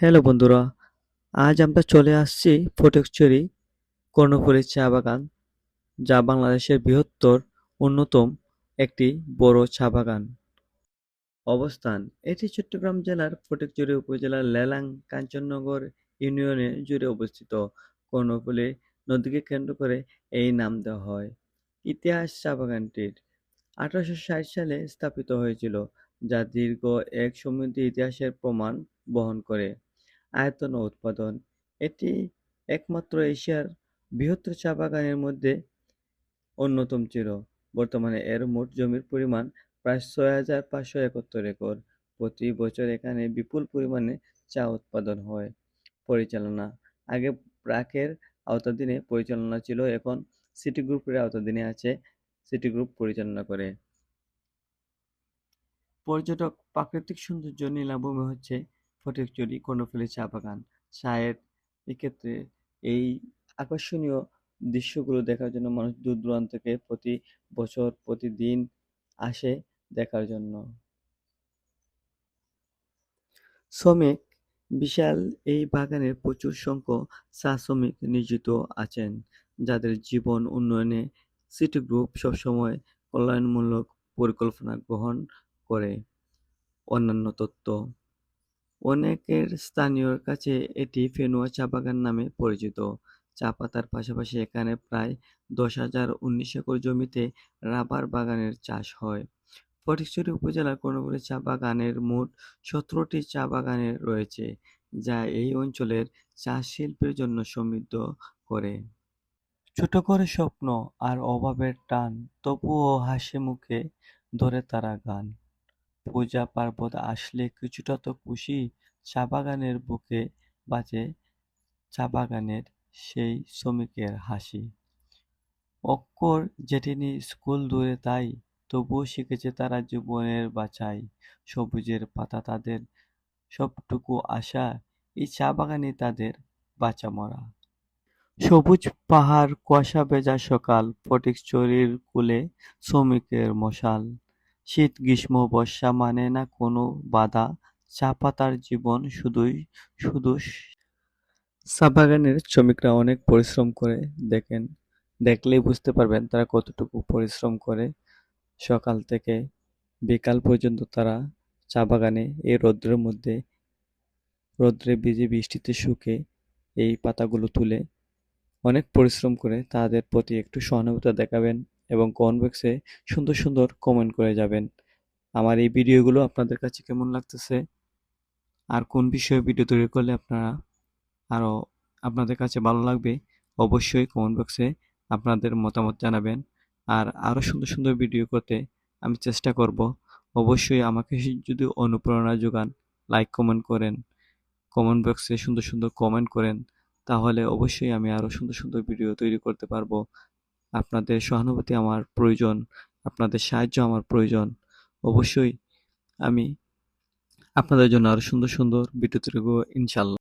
Hello বন্ধুরা, আজ আমরা চলে আসছি ফটিকছড়ি কর্ণফুলী চা বাগান, যা বাংলাদেশের বৃহত্তর, অন্যতম একটি বড় চা বাগান। অবস্থান, এটি চট্টগ্রাম জেলার ফটিকছড়ি উপজেলার লেলাং কাঞ্চননগর ইউনিয়নে জুড়ে অবস্থিত। কর্ণফুলী নদীকে কেন্দ্র করে এই নাম দেওয়া হয়। ইতিহাস চা বাগানটির আঠারোশো ষাট সালে স্থাপিত হয়েছিল, যা দীর্ঘ এক সমৃদ্ধ ইতিহাসের প্রমাণ বহন করে। আয়তন ও উৎপাদন। এটি একমাত্র এশিয়ার বৃহত্তর চা বাগানের মধ্যে অন্যতম ছিল। বর্তমানে এর মোট জমির পরিমাণ প্রায় ছয় হাজার পাঁচশো একাত্তর একর। প্রতি বছর এখানে বিপুল পরিমাণে চা উৎপাদন হয়। পরিচালনা। আগে প্রাকের আওতাধীনে পরিচালনা ছিল, এখন সিটি গ্রুপের আওতাধীনে আছে, সিটি গ্রুপ পরিচালনা করে। পর্যটক প্রাকৃতিক সৌন্দর্য নীলাভূমি হচ্ছে। ফটিকছড়ি কর্ণফুলী চা বাগান চায়ের এক্ষেত্রে এই আকর্ষণীয় দৃশ্যগুলো দেখার জন্য মানুষ দূর দূরান্ত থেকে প্রতি বছর, প্রতিদিন আসে দেখার জন্য। শ্রমিক বিশাল এই বাগানে প্রচুর সংখ্যক চা শ্রমিক নিয়োজিত আছেন, যাদের জীবন উন্নয়নে সিটি গ্রুপ সবসময় কল্যাণমূলক পরিকল্পনা গ্রহণ করে। অন্যান্য তথ্য অনেকের স্থানীয়র কাছে এটি ফেনুয়া চা বাগান নামে পরিচিত। চা পাতার পাশাপাশি এখানে প্রায় দশ হাজার উনিশ একর জমিতে রাবার বাগানের চাষ হয়। ফটিকছড়ি উপজেলার কর্ণফুলী চা বাগানের মোট সতেরোটি চা বাগানের রয়েছে, যা এই অঞ্চলের চা শিল্পের জন্য সমৃদ্ধ করে। ছোট করে স্বপ্ন আর অভাবের টান, তবুও হাসি মুখে ধরে তারা গান। পূজা পার্বণ আসলে কিছুটা তো খুশি চা বাগানের বুকে বাজে চা বাগানের সেই শ্রমিকের হাসি। অক্ষর জেটেনি স্কুল দূরে তাই তবুও শিখেছে তারা জীবনের বাঁচাই সবুজের পাতা তাদের সবটুকু আশা, এই চা বাগানে তাদের বাঁচা মরা সবুজ পাহাড়, কুয়াশা ভেজা সকাল, ফটিকছড়ির কুলে শ্রমিকের মশাল। শীত, গ্রীষ্ম, বর্ষা মানে না কোনো বাধা। চা পাতার জীবন শুধুই, শুধু চা বাগানের শ্রমিকরা অনেক পরিশ্রম করে দেখেন। দেখলেই বুঝতে পারবেন তারা কতটুকু পরিশ্রম করে। সকাল থেকে বিকাল পর্যন্ত তারা চা বাগানে এই রৌদ্রের মধ্যে, রৌদ্রে ভিজে বৃষ্টিতে শুকে এই পাতাগুলো তুলে অনেক পরিশ্রম করে তাদের প্রতি একটু সহানুভূতি দেখাবেন। এবং কমেন্ট বক্সে সুন্দর সুন্দর কমেন্ট করে যাবেন। আমার এই ভিডিওগুলো আপনাদের কাছে কেমন লাগতেছে? আর কোন বিষয়ে ভিডিও তৈরি করলে আপনারা আরও আপনাদের কাছে ভালো লাগবে? অবশ্যই কমেন্ট বক্সে আপনাদের মতামত জানাবেন। আর আরও সুন্দর সুন্দর ভিডিও করতে আমি চেষ্টা করব। অবশ্যই আমাকে যদি অনুপ্রেরণা যোগান লাইক কমেন্ট করেন কমেন্ট বক্সে সুন্দর সুন্দর কমেন্ট করেন, তাহলে অবশ্যই আমি আরও সুন্দর সুন্দর ভিডিও তৈরি করতে পারব। আপনাদের সহানুভূতি আমার প্রয়োজন, আপনাদের সাহায্য আমার প্রয়োজন। অবশ্যই আমি আপনাদের জন্য আরও সুন্দর সুন্দর ভিডিও তৈরি ইনশাল্লাহ।